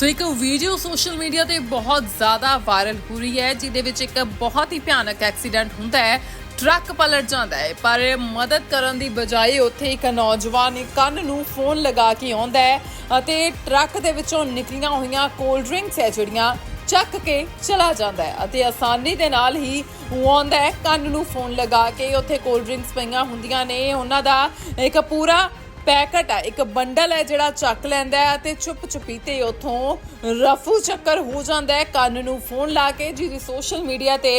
ਸੋ ਇੱਕ video social media ਤੇ ਬਹੁਤ ਜ਼ਿਆਦਾ ਵਾਇਰਲ ਹੋ ਰਹੀ ਹੈ, ਜਿਹਦੇ ਵਿੱਚ ਇੱਕ ਬਹੁਤ ਹੀ ਭਿਆਨਕ ਐਕਸੀਡੈਂਟ ਹੁੰਦਾ ਹੈ, ਟਰੱਕ ਪਲਟ ਜਾਂਦਾ ਹੈ। ਪਰ ਮਦਦ ਕਰਨ ਦੀ ਬਜਾਏ ਉੱਥੇ ਇੱਕ ਨੌਜਵਾਨ ਕੰਨ ਨੂੰ ਫੋਨ ਲਗਾ ਕੇ ਆਉਂਦਾ ਹੈ ਅਤੇ ਟਰੱਕ ਦੇ ਵਿੱਚੋਂ ਨਿਕਲੀਆਂ ਹੋਈਆਂ ਕੋਲਡ ਡਰਿੰਕਸ ਹੈ, ਜਿਹੜੀਆਂ ਚੱਕ ਕੇ ਚਲਾ ਜਾਂਦਾ ਹੈ ਅਤੇ ਆਸਾਨੀ ਦੇ ਨਾਲ ਹੀ ਉਹ ਆਉਂਦਾ ਹੈ, ਕੰਨ ਨੂੰ ਫੋਨ ਲਗਾ ਕੇ ਉੱਥੇ ਕੋਲਡ ਡਰਿੰਕਸ ਪਈਆਂ ਹੁੰਦੀਆਂ ਨੇ। ਉਹਨਾਂ ਦਾ ਇੱਕ ਪੂਰਾ ਪੈਕਟ ਹੈ, ਇੱਕ ਬੰਡਲ ਹੈ ਜਿਹੜਾ ਚੱਕ ਲੈਂਦਾ ਹੈ ਤੇ ਚੁੱਪ ਚੁਪੀਤੇ ਉਥੋਂ ਰਫੂ ਚੱਕਰ ਹੋ ਜਾਂਦਾ ਹੈ। ਕੰਨ ਨੂੰ ਫੋਨ ਲਾ ਕੇ ਜਿਹਦੀ ਸੋਸ਼ਲ ਮੀਡੀਆ ਤੇ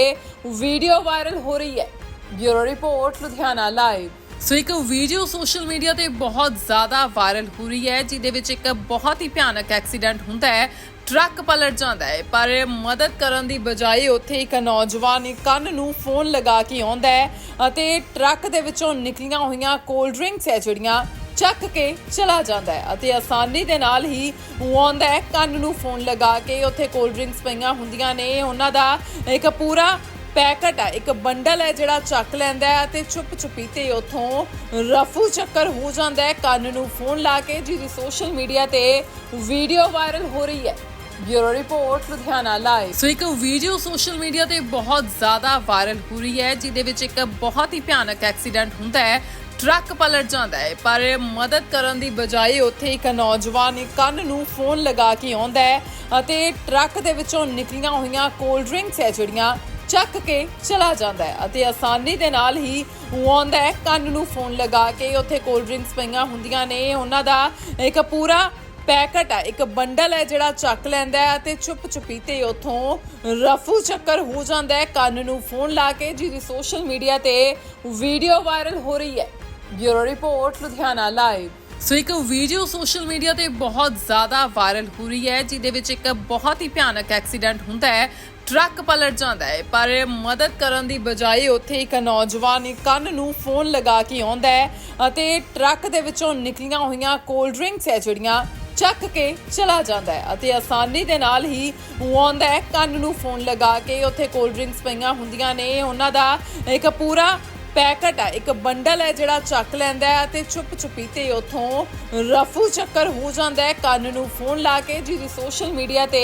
ਵੀਡੀਓ ਵਾਇਰਲ ਹੋ ਰਹੀ ਹੈ। Bureau report, Ludhiana live. So ਇੱਕ ਵੀਡੀਓ ਸੋਸ਼ਲ ਮੀਡੀਆ ਤੇ ਬਹੁਤ ਜ਼ਿਆਦਾ ਵਾਇਰਲ ਹੋ ਰਹੀ ਹੈ, ਜਿਹਦੇ ਵਿੱਚ ਇੱਕ ਬਹੁਤ ਹੀ ਭਿਆਨਕ ਐਕਸੀਡੈਂਟ ਹੁੰਦਾ ਹੈ। ਟਰੱਕ ਪਲਟ ਜਾਂਦਾ ਹੈ, ਪਰ ਮਦਦ ਕਰਨ ਦੀ ਬਜਾਏ ਉੱਥੇ ਇੱਕ ਨੌਜਵਾਨ ਇੱਕ ਕੰਨ ਨੂੰ ਫੋਨ ਲਗਾ ਕੇ ਆਉਂਦਾ ਹੈ ਅਤੇ ਟਰੱਕ ਦੇ ਵਿੱਚੋਂ ਨਿਕਲੀਆਂ ਹੋਈਆਂ ਕੋਲਡ ਡਰਿੰਕਸ ਹੈ ਜਿਹੜੀਆਂ ਚੱਕ ਕੇ ਚਲਾ ਜਾਂਦਾ ਹੈ ਅਤੇ ਆਸਾਨੀ ਦੇ ਨਾਲ ਹੀ ਉਹ ਆਉਂਦਾ ਹੈ, ਕੰਨ ਨੂੰ ਫੋਨ ਲਗਾ ਕੇ ਉੱਥੇ ਕੋਲਡ ਡਰਿੰਕਸ ਪਈਆਂ ਹੁੰਦੀਆਂ ਨੇ। ਉਹਨਾਂ ਦਾ ਇੱਕ ਪੂਰਾ ਪੈਕਟ ਹੈ, ਇੱਕ ਬੰਡਲ ਹੈ ਜਿਹੜਾ ਚੱਕ ਲੈਂਦਾ ਹੈ ਤੇ ਚੁੱਪ ਚੁਪੀਤੇ ਉਥੋਂ ਰਫੂ ਚੱਕਰ ਹੋ ਜਾਂਦਾ ਹੈ। ਕੰਨ ਨੂੰ ਫੋਨ ਲਾ ਕੇ ਜਿਹਦੀ ਸੋਸ਼ਲ ਮੀਡੀਆ ਤੇ ਵੀਡੀਓ ਵਾਇਰਲ ਹੋ ਰਹੀ ਹੈ। Bureau report, Ludhiana live. So ਇੱਕ ਵੀਡੀਓ ਸੋਸ਼ਲ ਮੀਡੀਆ ਤੇ ਬਹੁਤ ਜ਼ਿਆਦਾ ਵਾਇਰਲ ਹੋ ਰਹੀ ਹੈ, ਜਿਹਦੇ ਵਿੱਚ ਇੱਕ ਬਹੁਤ ਹੀ ਭਿਆਨਕ ਐਕਸੀਡੈਂਟ ਹੁੰਦਾ ਹੈ। ਟਰੱਕ ਪਲਟ ਜਾਂਦਾ ਹੈ, ਪਰ ਮਦਦ ਕਰਨ ਦੀ ਬਜਾਏ ਉੱਥੇ ਇੱਕ ਨੌਜਵਾਨ ਕੰਨ ਨੂੰ ਫੋਨ ਲਗਾ ਕੇ ਆਉਂਦਾ ਹੈ ਅਤੇ ਟਰੱਕ ਦੇ ਵਿੱਚੋਂ ਨਿਕਲੀਆਂ ਹੋਈਆਂ ਕੋਲਡ ਡਰਿੰਕਸ ਹੈ ਜਿਹੜੀਆਂ ਚੱਕ ਕੇ ਚਲਾ ਜਾਂਦਾ ਹੈ ਅਤੇ ਆਸਾਨੀ ਦੇ ਨਾਲ ਹੀ ਉਹ ਆਉਂਦਾ ਹੈ, ਕੰਨ ਨੂੰ ਫੋਨ ਲਗਾ ਕੇ ਉੱਥੇ ਕੋਲਡ ਡਰਿੰਕਸ ਪਈਆਂ ਹੁੰਦੀਆਂ ਨੇ। ਉਹਨਾਂ ਦਾ ਇੱਕ ਪੂਰਾ ਪੈਕਟ ਹੈ, ਇੱਕ ਬੰਡਲ ਹੈ ਜਿਹੜਾ ਚੱਕ ਲੈਂਦਾ ਹੈ ਤੇ ਚੁੱਪ ਚੁਪੀਤੇ ਉਥੋਂ ਰਫੂ ਚੱਕਰ ਹੋ ਜਾਂਦਾ ਹੈ, ਕੰਨ ਨੂੰ ਫੋਨ ਲਾ ਕੇ। ਜਿਹਦੀ ਸੋਸ਼ਲ ਮੀਡੀਆ ਤੇ ਵੀਡੀਓ ਵਾਇਰਲ ਹੋ ਰਹੀ ਹੈ। Bureau report, Ludhiana live. So ਇੱਕ ਵੀਡੀਓ ਸੋਸ਼ਲ ਮੀਡੀਆ ਤੇ ਬਹੁਤ ਜ਼ਿਆਦਾ ਵਾਇਰਲ ਹੋ ਰਹੀ ਹੈ, ਜਿਹਦੇ ਵਿੱਚ ਇੱਕ ਬਹੁਤ ਹੀ ਭਿਆਨਕ ਐਕਸੀਡੈਂਟ ਹੁੰਦਾ ਹੈ, ਟਰੱਕ ਪਲਟ ਜਾਂਦਾ ਹੈ। ਪਰ ਮਦਦ ਕਰਨ ਦੀ ਬਜਾਏ ਉੱਥੇ ਇੱਕ ਨੌਜਵਾਨ ਇੱਕ ਕੰਨ ਨੂੰ ਫੋਨ ਲਗਾ ਕੇ ਆਉਂਦਾ ਹੈ ਅਤੇ ਟਰੱਕ ਦੇ ਵਿੱਚੋਂ ਨਿਕਲੀਆਂ ਹੋਈਆਂ ਕੋਲਡ ਡਰਿੰਕਸ ਹੈ, ਜਿਹੜੀਆਂ ਚੱਕ ਕੇ ਚਲਾ ਜਾਂਦਾ ਹੈ ਅਤੇ ਆਸਾਨੀ ਦੇ ਨਾਲ ਹੀ ਉਹ ਆਉਂਦਾ ਹੈ, ਕੰਨ ਨੂੰ ਫੋਨ ਲਗਾ ਕੇ ਉੱਥੇ ਕੋਲਡ ਡਰਿੰਕਸ ਪਈਆਂ ਹੁੰਦੀਆਂ ਨੇ। ਉਹਨਾਂ ਦਾ ਇੱਕ ਪੂਰਾ ਪੈਕਟ ਹੈ ਇੱਕ ਬੰਡਲ ਹੈ ਜਿਹੜਾ ਚੱਕ ਲੈਂਦਾ ਹੈ ਤੇ ਚੁੱਪ ਚੁਪੀਤੇ ਉਥੋਂ ਰਫੂ ਚੱਕਰ ਹੋ ਜਾਂਦਾ ਹੈ। ਕੰਨ ਨੂੰ ਫੋਨ ਲਾ ਕੇ ਜਿਹਦੀ ਸੋਸ਼ਲ ਮੀਡੀਆ ਤੇ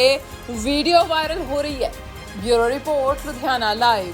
ਵੀਡੀਓ ਵਾਇਰਲ ਹੋ ਰਹੀ ਹੈ। Bureau report, Ludhiana live.